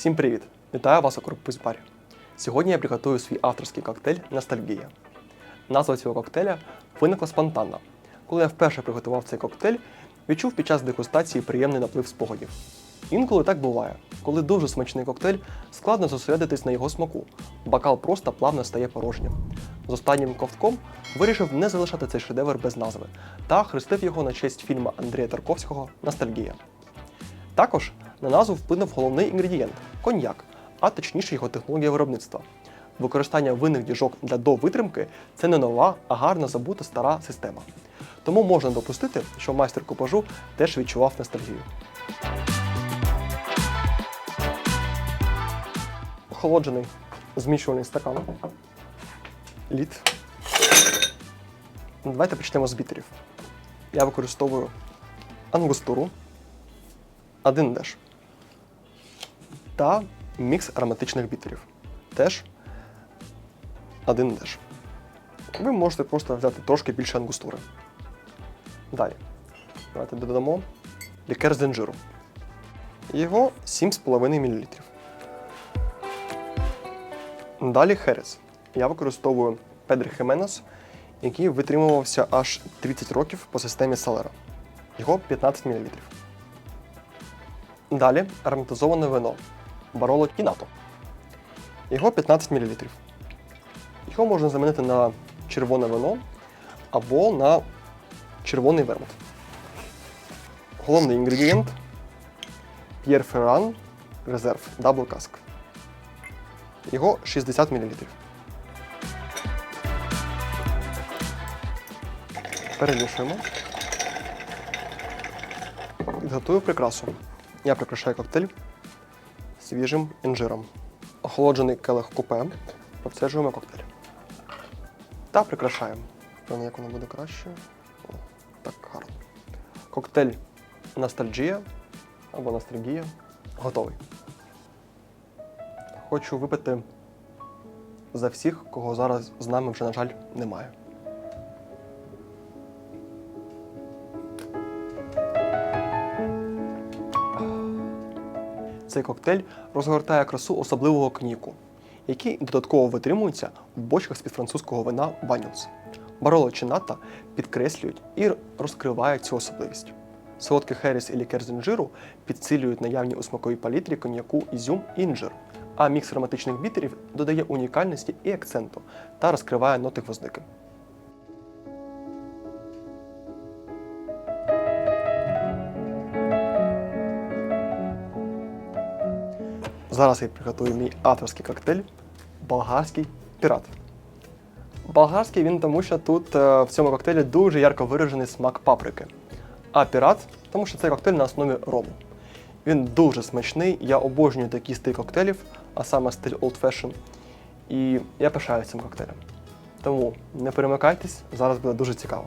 Всім привіт! Вітаю вас у Корпус Барі. Сьогодні я приготую свій авторський коктейль Ностальгія. Назва цього коктейля виникла спонтанно. Коли я вперше приготував цей коктейль, відчув під час дегустації приємний наплив спогадів. Інколи так буває, коли дуже смачний коктейль, складно зосередитись на його смаку. Бокал просто плавно стає порожнім. З останнім ковтком вирішив не залишати цей шедевр без назви та хрестив його на честь фільму Андрія Тарковського Ностальгія. Також на назву вплинув головний інгредієнт коньяк, а точніше його технологія виробництва. Використання винних діжок для довитримки це не нова, а гарно забута стара система. Тому можна допустити, що майстер купажу теж відчував ностальгію. Охолоджений змішувальний стакан. Лід. Давайте почнемо з бітерів. Я використовую ангустуру, один деш. Та мікс ароматичних бітерів. Теж один деш. Ви можете просто взяти трошки більше ангустури. Далі. Давайте додамо лікер з інжиру. Його 7,5 мл. Далі херес. Я використовую Педр Хеменос, який витримувався аж 30 років по системі Салера. Його 15 мл. Далі ароматизоване вино Бароло Кінато. Його 15 мл. Його можна замінити на червоне вино або на червоний вермут. Головний інгредієнт П'єр Ферран Резерв Double Cask. Його 60 мл. Перемішуємо. Підготую прикрасу. Я прикрашаю коктейль свіжим інжиром. Охолоджений келих купе. Обстежуємо коктейль. Та прикрашаємо. Певно, як воно буде краще. О, так гарно. Коктейль Ностальджія або Ностальгія готовий. Хочу випити за всіх, кого зараз з нами вже, на жаль, немає. Цей коктейль розгортає красу особливого коньяку, який додатково витримується в бочках з-під французького вина Банюс. Бароло чи ната підкреслюють і розкривають цю особливість. Солодкий херес і лікер з інжиру підсилюють наявні у смаковій палітрі коньяку ізюм і інжир, а мікс ароматичних бітерів додає унікальності і акценту та розкриває ноти гвоздики. Зараз я приготую мій авторський коктейль болгарський пірат. Болгарський він тому, що тут е, в цьому коктейлі дуже ярко виражений смак паприки. А пірат, тому що цей коктейль на основі рому. Він дуже смачний, я обожнюю такий стиль коктейлів, а саме стиль Old Fashion. І я пишаю цим коктейлем. Тому не перемикайтесь, зараз буде дуже цікаво.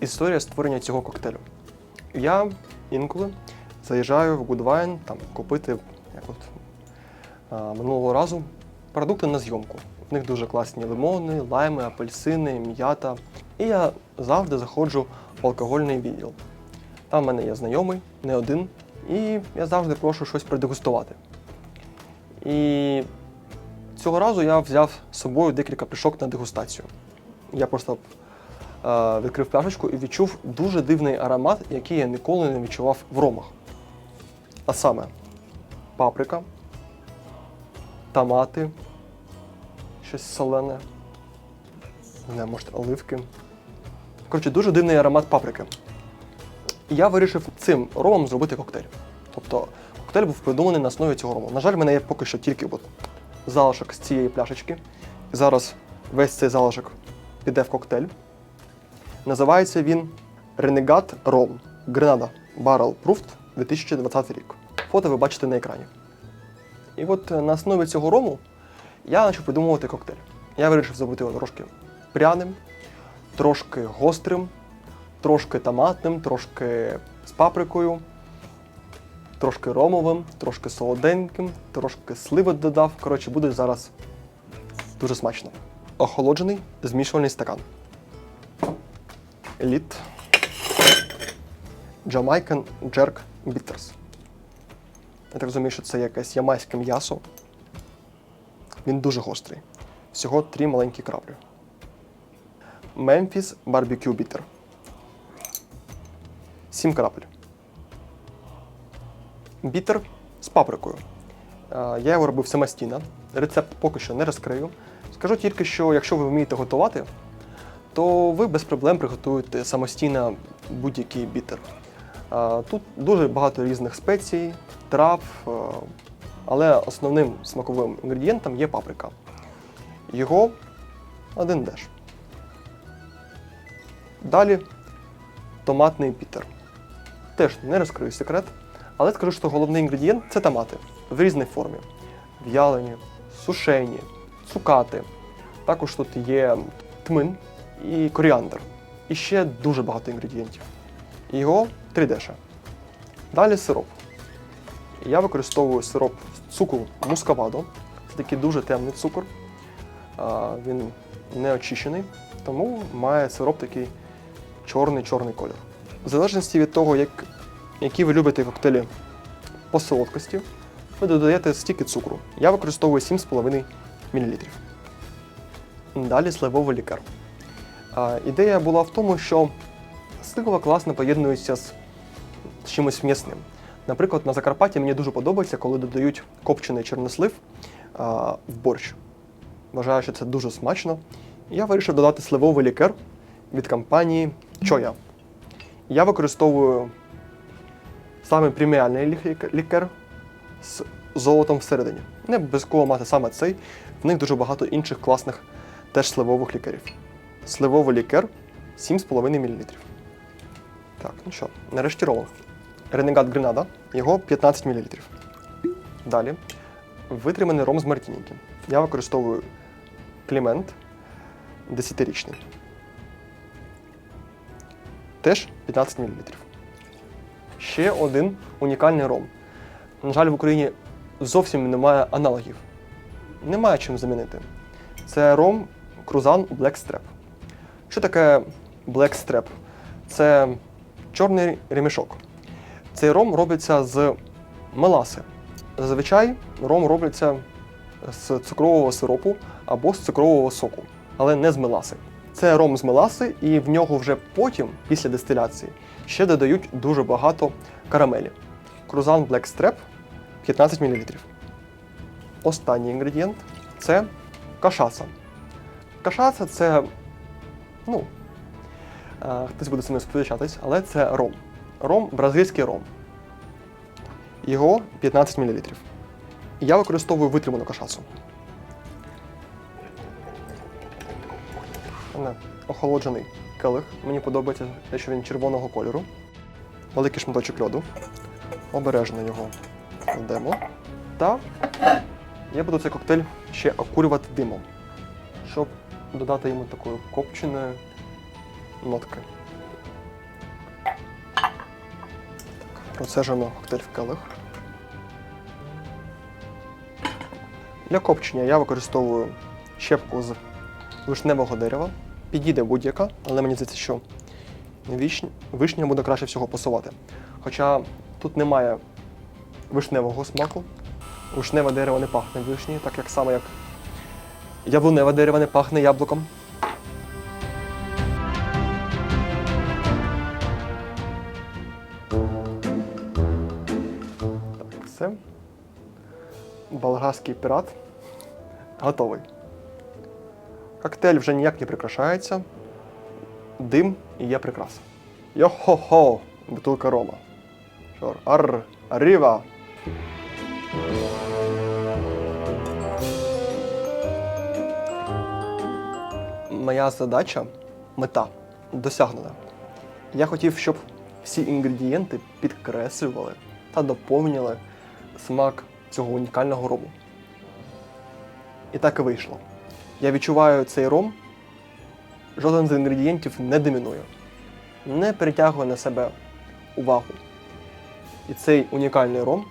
Історія створення цього коктейлю. Я інколи заїжджаю в Goodwine там купити, як от а, минулого разу, продукти на зйомку. В них дуже класні лимони, лайми, апельсини, м'ята. І я завжди заходжу в алкогольний відділ. Там в мене є знайомий, не один, і я завжди прошу щось продегустувати. І цього разу я взяв з собою декілька пляшок на дегустацію. Я просто відкрив пляшечку і відчув дуже дивний аромат, який я ніколи не відчував в ромах. А саме паприка, томати, щось солене, не знаю, може, оливки. Коротше, дуже дивний аромат паприки. І я вирішив цим ромом зробити коктейль. Тобто коктейль був придуманий на основі цього рому. На жаль, в мене є поки що тільки от залишок з цієї пляшечки. Зараз весь цей залишок піде в коктейль. Називається він Renegade Rom Grenada Barrel Proofed 2020 рік. Фото ви бачите на екрані. І от е, на основі цього рому я почав придумувати коктейль. Я вирішив зробити його трошки пряним, трошки гострим, трошки томатним, трошки з паприкою, трошки ромовим, трошки солоденьким, трошки сливи додав. Коротше, буде зараз дуже смачно. Охолоджений змішувальний стакан. Лід. Jamaican Jerk Bitters. Я так розумію, що це якесь ямайське м'ясо. Він дуже гострий. Всього три маленькі краплі. Memphis Barbecue Bitter. 7 крапель. Бітер з паприкою. Е, Я його робив самостійно. Рецепт поки що не розкрию. Скажу тільки, що якщо ви вмієте готувати, то ви без проблем приготуєте самостійно будь-який бітер. Тут дуже багато різних спецій, трав, е, але основним смаковим інгредієнтом є паприка. Його один деш. Далі томатний бітер. Теж не розкрию секрет, але скажу, що головний інгредієнт це томати в різній формі: в'ялені, сушені, цукати. Також тут є тмин і коріандр. І ще дуже багато інгредієнтів. Його 3 деша. Далі сироп. Я використовую сироп цукру мускавадо. Це такий дуже темний цукор. Він не очищений, тому має сироп такий чорний-чорний колір. В залежності від того, як, які ви любите коктейлі по солодкості, ви додаєте стільки цукру. Я використовую 7,5 мл. Далі сливовий лікар. Ідея була в тому, що слива класно поєднується з чимось м'ясним. Наприклад, на Закарпатті мені дуже подобається, коли додають копчений чорнослив в борщ. Вважаю, що це дуже смачно. Я вирішив додати сливовий лікер від компанії Чоя. Я використовую саме преміальний лікер з золотом всередині. Не обов'язково мати саме цей, в них дуже багато інших класних теж сливових лікерів. Сливовий лікер 7,5 мл. Так, ну що, нарешті ролл. Ренегат Гренада, його 15 мл. Далі. Витриманий ром з Мартініки. Я використовую Клімент 10-річний. Теж 15 мл. Ще один унікальний ром. На жаль, в Україні зовсім немає аналогів. Немає чим замінити. Це ром Крузан Black Strap. Що таке Black Strap? Це чорний ремішок. Цей ром робиться з меласи. Зазвичай ром робиться з цукрового сиропу або з цукрового соку, але не з меласи. Це ром з меласи, і в нього вже потім, після дистиляції, ще додають дуже багато карамелі. Крузан Black Strap 15 мл. Останній інгредієнт це кашаса. Кашаса це, ну, е, хтось буде зі мною сперечатись, але це ром. Ром, бразильський ром. Його 15 мл. Я використовую витриману кашасу. Охолоджений келих. Мені подобається те, що він червоного кольору. Великий шматочок льоду. Обережно його кладемо. Та я буду цей коктейль ще окурювати димом, щоб додати йому такої копченої нотки. Процежимо коктейль в келих. Для копчення я використовую щепку з вишневого дерева. Підійде будь-яка, але мені здається, що вишня, буде краще всього пасувати. Хоча тут немає вишневого смаку. Вишневе дерево не пахне вишні, так як само як яблуневе дерево не пахне яблуком. Так, все. Болгарський пірат готовий. Коктейль вже ніяк не прикрашається. Дим і є прикраса. Йо-хо-хо! Бутилка рома. Що, ар, аріва! Моя задача, мета досягнена. Я хотів, щоб всі інгредієнти підкреслювали та доповнювали смак цього унікального рому. І так і вийшло. Я відчуваю цей ром, жоден з інгредієнтів не домінує, не притягує на себе увагу. І цей унікальний ром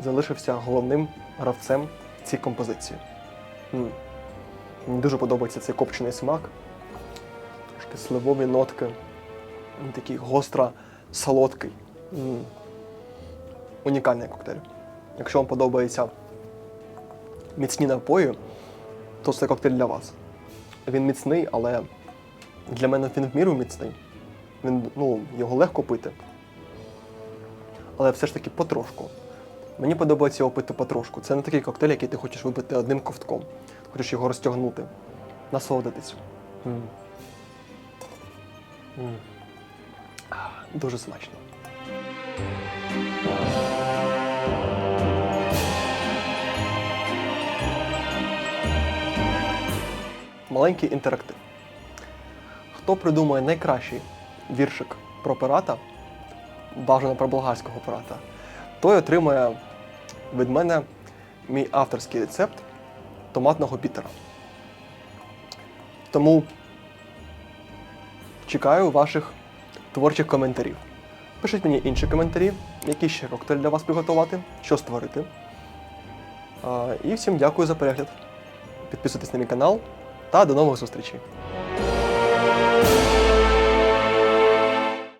залишився головним гравцем в цій композиції. Мені дуже подобається цей копчений смак, трошки сливові нотки, м, такий гостра солодкий. Унікальний коктейль. Якщо вам подобаються міцні напої, то це коктейль для вас. Він міцний, але для мене він в міру міцний. Він, ну, його легко пити. Але все ж таки потрошку. Мені подобається його пити потрошку. Це не такий коктейль, який ти хочеш випити одним ковтком. Хочеш його розтягнути, насолодитись. М. А, Дуже смачно. Маленький інтерактив. Хто придумає найкращий віршик про пирата, бажано про болгарського пирата, той отримає від мене мій авторський рецепт томатного пітера. Тому чекаю ваших творчих коментарів. Пишіть мені інші коментарі, які ще коктейль для вас приготувати, що створити. І всім дякую за перегляд. Підписуйтесь на мій канал та до нових зустрічей.